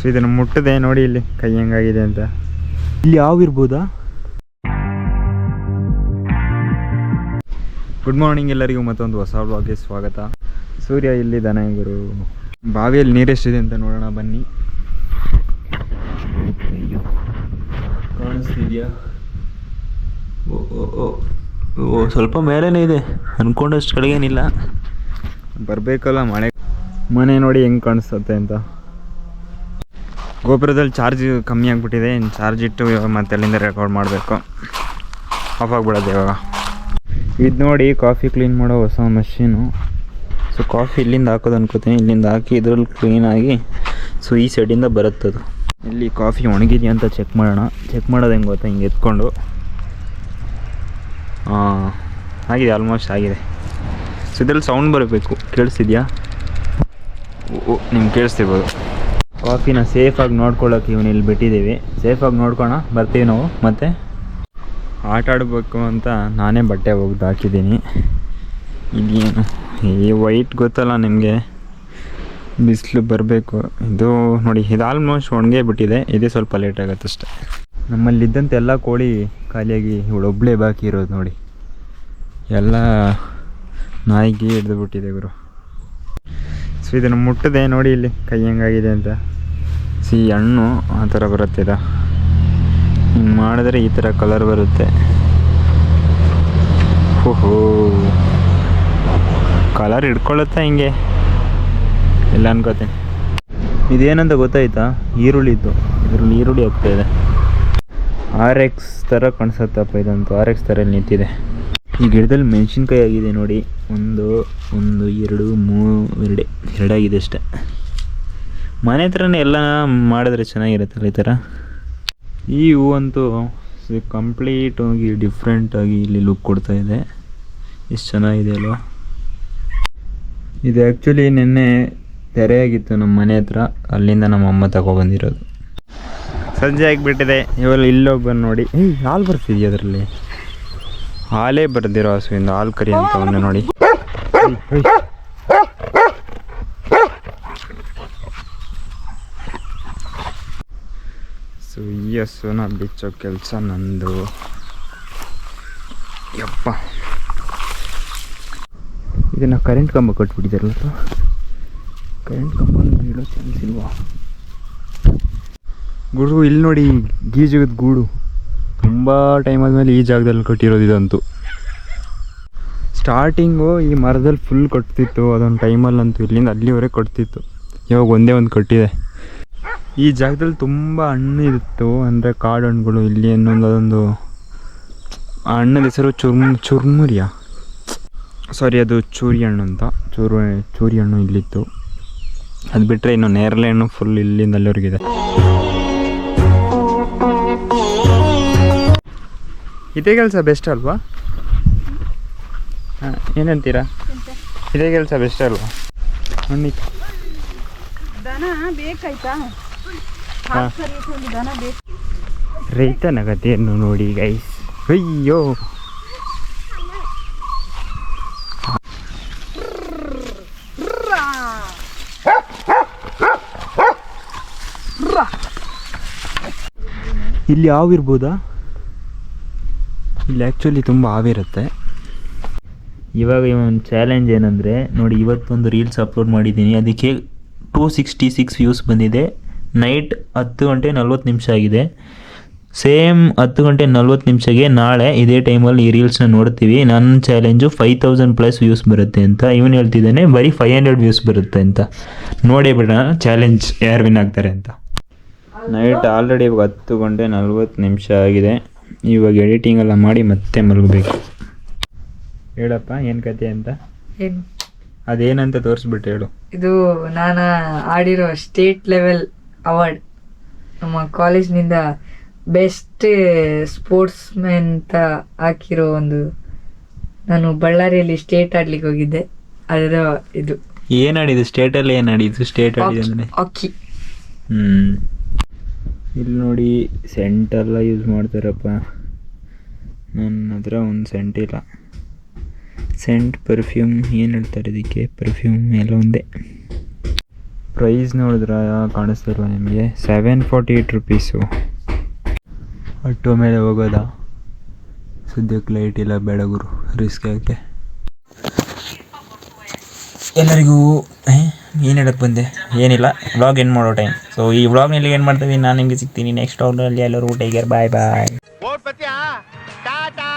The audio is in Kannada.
ಸೊ ಇದನ್ನು ಮುಟ್ಟದೆ ನೋಡಿ ಇಲ್ಲಿ ಕೈ ಹೆಂಗಾಗಿದೆ ಅಂತ. ಇಲ್ಲಿ ಯಾವ ಇರ್ಬೋದಾ ಗುಡ್ ಮಾರ್ನಿಂಗ್ ಎಲ್ಲರಿಗೂ ಮತ್ತೊಂದು ಹೊಸ ಬ್ಲಾಗ್ಗೆ ಸ್ವಾಗತ. ಸೂರ್ಯ ಇಲ್ಲಿದ್ದಾನೆ ಗುರು? ಬಾವಿಯಲ್ಲಿ ನೀರೆಷ್ಟಿದೆ ಅಂತ ನೋಡೋಣ ಬನ್ನಿ. ಕಾಣಿಸ್ತಿದ್ಯಾ? ಓ ಓ, ಓ ಓ ಸ್ವಲ್ಪ ಮೇಲೇನೇ ಇದೆ. ಅನ್ಕೊಂಡಷ್ಟು ಕಡೆಗೇನಿಲ್ಲ ಬರಬೇಕಲ್ಲ ಮಳೆ. ಮನೆ ನೋಡಿ ಹೆಂಗೆ ಕಾಣಿಸುತ್ತೆ ಅಂತ. ಗೋಪುರದಲ್ಲಿ ಚಾರ್ಜ್ ಕಮ್ಮಿ ಆಗಿಬಿಟ್ಟಿದೆ ಇನ್ನು ಚಾರ್ಜ್ ಇಟ್ಟು ಮತ್ತೆ ಅಲ್ಲಿಂದ ರೆಕಾರ್ಡ್ ಮಾಡಬೇಕು. ಆಫ್ ಆಗಿಬಿಡೋದು ಇವಾಗ. ಇದು ನೋಡಿ ಕಾಫಿ ಕ್ಲೀನ್ ಮಾಡೋ ಹೊಸ ಮಷೀನು ಸೊ ಕಾಫಿ ಇಲ್ಲಿಂದ ಹಾಕೋದು ಅನ್ಕೋತೀನಿ. ಇಲ್ಲಿಂದ ಹಾಕಿ ಇದ್ರಲ್ಲಿ ಕ್ಲೀನಾಗಿ ಸೊ ಈ ಸೈಡಿಂದ ಬರುತ್ತದು ಇಲ್ಲಿ ಕಾಫಿ ಒಣಗಿದೆಯಾ ಅಂತ ಚೆಕ್ ಮಾಡೋಣ. ಚೆಕ್ ಮಾಡೋದು ಹೆಂಗೆ ಗೊತ್ತಾ? ಹಿಂಗೆ ಎತ್ಕೊಂಡು. ಹಾಂ ಆಗಿದೆ ಆಲ್ಮೋಸ್ಟ್ ಆಗಿದೆ. ಸೊ ಇದ್ರಲ್ಲಿ ಸೌಂಡ್ ಬರಬೇಕು. ಕೇಳಿಸ್ತಿದ್ಯಾ? ಓ, ನಿಮ್ಗೆ ಕೇಳಿಸ್ತಿರ್ಬೋದು. ಕಾಫಿನ ಸೇಫಾಗಿ ನೋಡ್ಕೊಳ್ಳೋಕೆ ಇವನು ಇಲ್ಲಿ ಬಿಟ್ಟಿದ್ದೀವಿ ಸೇಫಾಗಿ ನೋಡ್ಕೋಣ, ಬರ್ತೀವಿ ನಾವು. ಮತ್ತೆ? ಆಟ ಆಡಬೇಕು ಅಂತ ನಾನೇ ಬಟ್ಟೆ ಒಗ್ದು ಹಾಕಿದ್ದೀನಿ. ಇದೇನು? ಈ ವೈಟ್ ಗೊತ್ತಲ್ಲ ನಿಮಗೆ? ಬಿಸಿಲು ಬರಬೇಕು. ಇದು ನೋಡಿ, ಇದು ಆಲ್ಮೋಸ್ಟ್ ಒಣಗೇ ಬಿಟ್ಟಿದೆ. ಇದೇ ಸ್ವಲ್ಪ ಲೇಟ್ ಆಗುತ್ತೆ ಅಷ್ಟೆ. ನಮ್ಮಲ್ಲಿದ್ದಂಥ ಎಲ್ಲ ಕೋಳಿ ಖಾಲಿಯಾಗಿ ಇವಳೊಬ್ಬಳೇ ಬಾಕಿ ಇರೋದು ನೋಡಿ. ಎಲ್ಲ ನಾಯಿಗೆ ಹಿಡಿದು ಬಿಟ್ಟಿದೆ ಗುರು. ಸೊ ಇದನ್ನು ಮುಟ್ಟದೆ ನೋಡಿ ಇಲ್ಲಿ ಕೈ ಹೆಂಗಾಗಿದೆ ಅಂತ. ಸಿ ಹಣ್ಣು ಆ ಥರ ಬರುತ್ತೆ ಇದು. ಹಿಂಗೆ ಮಾಡಿದ್ರೆ ಈ ಥರ ಕಲರ್ ಬರುತ್ತೆ. ಓಹೋ. ಕಲರ್ ಹಿಡ್ಕೊಳ್ಳುತ್ತಾ ಹಿಂಗೆ? ಇಲ್ಲ ಅನ್ಕೋತೀನಿ ಇದೇನಂತ ಗೊತ್ತಾಯ್ತಾ? ಈರುಳ್ಳಿದ್ದು. ಇದ್ರಲ್ಲಿ ಈರುಳ್ಳಿ ಹೋಗ್ತಾ ಇದೆ. ಆರ್ ಎಕ್ಸ್ ಥರ ಕಾಣಿಸುತ್ತಪ್ಪ ಇದಂತೂ. ಆರ್ ಎಕ್ಸ್ ಥರ ನಿಂತಿದೆ ಈ ಗಿಡದಲ್ಲಿ ಮೆಣಸಿನ್ಕಾಯಿ ಆಗಿದೆ ನೋಡಿ. ಒಂದು ಒಂದು, ಎರಡು ಮೂರು ಎರಡೇ, ಎರಡಾಗಿದೆ ಅಷ್ಟೆ. ಮನೆ ಹತ್ರನೇ ಎಲ್ಲ ಮಾಡಿದ್ರೆ ಚೆನ್ನಾಗಿರುತ್ತಲ್ಲ ಈ ಥರ? ಈ ಹೂವಂತೂ ಕಂಪ್ಲೀಟ್ ಆಗಿ ಡಿಫ್ರೆಂಟಾಗಿ ಇಲ್ಲಿ ಲುಕ್ ಕೊಡ್ತಾ ಇದೆ. ಎಷ್ಟು ಚೆನ್ನಾಗಿದೆ ಅಲ್ವಾ? ಇದು ಆ್ಯಕ್ಚುಲಿ ನಿನ್ನೆ ತೆರೆಯಾಗಿತ್ತು ನಮ್ಮ ಮನೆ ಹತ್ರ. ಅಲ್ಲಿಂದ ನಮ್ಮ ಅಮ್ಮ ತಗೊಬಂದಿರೋದು ಸಂಜೆ ಆಗಿಬಿಟ್ಟಿದೆ. ಇವಾಗ ಇಲ್ಲೋಗಿ ಬಂದು ನೋಡಿ. ಏಯ್ ಹಾಲು ಬರ್ತಿದ್ಯ ಅದರಲ್ಲಿ? ಹಾಲೇ ಬರ್ದಿರೋ ಹಸುವಿಂದ ಹಾಲು ಕರಿ ಅಂತ ಒಂದು ನೋಡಿ ಏಯ್, ಏಯ್. ಸೊ ಈ ಹಸುನ ಬಿಚ್ಚೋ ಕೆಲಸ ನಂದು. ಯಪ್ಪ. ಇದನ್ನು ಕರೆಂಟ್ ಕಂಬ ಕಟ್ಬಿಟ್ಟಿದ್ದಾರಲ್ಲಪ್ಪ ಕರೆಂಟ್ ಕಂಬ ಬೀಳೋ ಚಾನ್ಸ್ ಇಲ್ವಾ? ಗುರು ಇಲ್ಲಿ ನೋಡಿ ಗೀಜಗದ ಗೂಡು. ತುಂಬ ಟೈಮ್ ಆದಮೇಲೆ ಈ ಜಾಗದಲ್ಲಿ ಕಟ್ಟಿರೋದು ಇದಂತೂ. ಸ್ಟಾರ್ಟಿಂಗು ಈ ಮರದಲ್ಲಿ ಫುಲ್ ಕಟ್ತಿತ್ತು. ಅದೊಂದು ಟೈಮಲ್ಲಂತೂ ಇಲ್ಲಿಂದ ಅಲ್ಲಿವರೆಗೆ ಕಟ್ತಿತ್ತು. ಇವಾಗ ಒಂದೇ ಒಂದು ಕಟ್ಟಿದೆ. ಈ ಜಾಗದಲ್ಲಿ ತುಂಬ ಹಣ್ಣು ಇತ್ತು ಅಂದರೆ ಕಾಡು ಹಣ್ಣುಗಳು ಇಲ್ಲಿ ಆ ಹಣ್ಣದ ಹೆಸರು ಚುರ್ಮು, ಚುರ್ಮುರಿಯ? ಸಾರಿ ಅದು ಚೂರಿ ಹಣ್ಣು ಅಂತ. ಚೂರು, ಚೂರಿ ಹಣ್ಣು ಇಲ್ಲಿತ್ತು. ಅದು ಬಿಟ್ಟರೆ ಇನ್ನು ನೇರಳೆ ಹಣ್ಣು ಫುಲ್ ಇಲ್ಲಿಂದ ಅಲ್ಲಿವರೆಗಿದೆ ಇದೇ ಕೆಲಸ ಬೆಸ್ಟ್ ಅಲ್ವಾ? ಹಾಂ, ಏನಂತೀರಾ? ಇದೇ ಕೆಲಸ ಬೆಸ್ಟ್ ಅಲ್ವಾ? ಹಣ್ಣಿ ದನ ಬೇಕಾಯ್ತಾ? ರೈತನ ಕಥೆಯನ್ನು ನೋಡಿ ಗೈಸ್ ಅಯ್ಯೋ. ಇಲ್ಲಿ ಹಾವಿರ್ಬೋದಾ ಇಲ್ಲಿ ಆ್ಯಕ್ಚುಲಿ ತುಂಬ ಹಾವಿರುತ್ತೆ ಇವಾಗ ಒಂದು ಚಾಲೆಂಜ್ ಏನಂದರೆ ನೋಡಿ ಇವತ್ತೊಂದು ರೀಲ್ಸ್ ಅಪ್ಲೋಡ್ ಮಾಡಿದ್ದೀನಿ. ಅದಕ್ಕೆ ಟೂ ಸಿಕ್ಸ್ಟಿ ಸಿಕ್ಸ್ ವ್ಯೂಸ್ ಬಂದಿದೆ. ನೈಟ್ ಹತ್ತು ಗಂಟೆ ನಲ್ವತ್ತು ನಿಮಿಷ ಆಗಿದೆ. ಸೇಮ್ ಹತ್ತು ಗಂಟೆ ನಲ್ವತ್ತು ನಿಮಿಷಕ್ಕೆ ನಾಳೆ ಇದೇ ಟೈಮಲ್ಲಿ ಈ ರೀಲ್ಸ್ನ ನೋಡ್ತೀವಿ. ನನ್ನ challenge five thousand plus views ಬರುತ್ತೆ ಅಂತ. ಇವನು ಹೇಳ್ತಿದ್ದಾನೆ ಬರೀ ಫೈವ್ ಹಂಡ್ರೆಡ್ ವ್ಯೂಸ್ ಬರುತ್ತೆ ಅಂತ. ನೋಡೇ ಬಿಡ ಚಾಲೆಂಜ್ ಯಾರು ವಿನ್ ಆಗ್ತಾರೆ ಅಂತ. ನೈಟ್ ಆಲ್ರೆಡಿ ಇವಾಗ ಹತ್ತು ಗಂಟೆ ನಲ್ವತ್ತು ನಿಮಿಷ ಆಗಿದೆ. ಇವಾಗ ಎಡಿಟಿಂಗ್ ಎಲ್ಲ ಮಾಡಿ ಮತ್ತೆ ಮಲಗಬೇಕು. ಹೇಳಪ್ಪ ಏನು ಕತೆ ಅಂತ? ಏನು? ಅದೇನಂತ ತೋರಿಸ್ಬಿಟ್ಟು ಹೇಳು. ಇದು ನಾನು ಆಡಿರೋ ಸ್ಟೇಟ್ ಲೆವೆಲ್ ಅವಾರ್ಡ್. ನಮ್ಮ ಕಾಲೇಜ್ನಿಂದ ಬೆಸ್ಟ್ ಸ್ಪೋರ್ಟ್ಸ್ ಮ್ಯಾನ್ ಅಂತ ಹಾಕಿರೋ ಒಂದು ನಾನು ಬಳ್ಳಾರಿಯಲ್ಲಿ ಸ್ಟೇಟ್ ಆಡ್ಲಿಕ್ಕೆ ಹೋಗಿದ್ದೆ. ಅದರ ಇದು. ಏನು ಆಡಿದ್ದು? ಸ್ಟೇಟಲ್ಲಿ ಏನು ಆಡಿದ್ದು? ಸ್ಟೇಟ್ ಆಡಿದ್ದು ಅಂದರೆ? ಹಾಕಿ. ಹ್ಞೂ ಇಲ್ಲಿ ನೋಡಿ ಸೆಂಟೆಲ್ಲ ಯೂಸ್ ಮಾಡ್ತಾರಪ್ಪ. ನನ್ನ ಹತ್ರ ಒಂದು ಸೆಂಟ್ ಇಲ್ಲ. ಸೆಂಟ್ ಪರ್ಫ್ಯೂಮ್ ಏನು ಹೇಳ್ತಾರೆ ಇದಕ್ಕೆ? ಪರ್ಫ್ಯೂಮ್ ಎಲ್ಲ ಒಂದೇ. ಪ್ರೈಸ್ ನೋಡಿದ್ರ? ಕಾಣಿಸ್ತಿಲ್ವ ನಿಮಗೆ? Seven forty eight rupees auto ಮೇಲೆ ಹೋಗೋದಾ? ಸದ್ಯಕ್ಕೆ ಲೈಟ್ ಇಲ್ಲ ಬೆಳಗುರು. ರಿಸ್ಕ್ ಯಾಕೆ? ಎಲ್ಲರಿಗೂ ಏನು ಹೇಳಕ್ಕೆ ಬಂದೆ? ಏನಿಲ್ಲ. ವ್ಲಾಗ್ ಏನು ಮಾಡೋ ಟೈಮ್ ಸೊ ಈ ವ್ಲಾಗ್ನಲ್ಲಿ ಏನು ಮಾಡ್ತೀವಿ ನಾನು ನಿಮಗೆ ಸಿಗ್ತೀನಿ. ನೆಕ್ಸ್ಟ್ ವ್ಲಾಗ್ನಲ್ಲಿ ಎಲ್ಲರೂ ಊಟ ಕೇರ್ ಬಾಯ್ ಬಾಯ್ ಟಾಟಾ.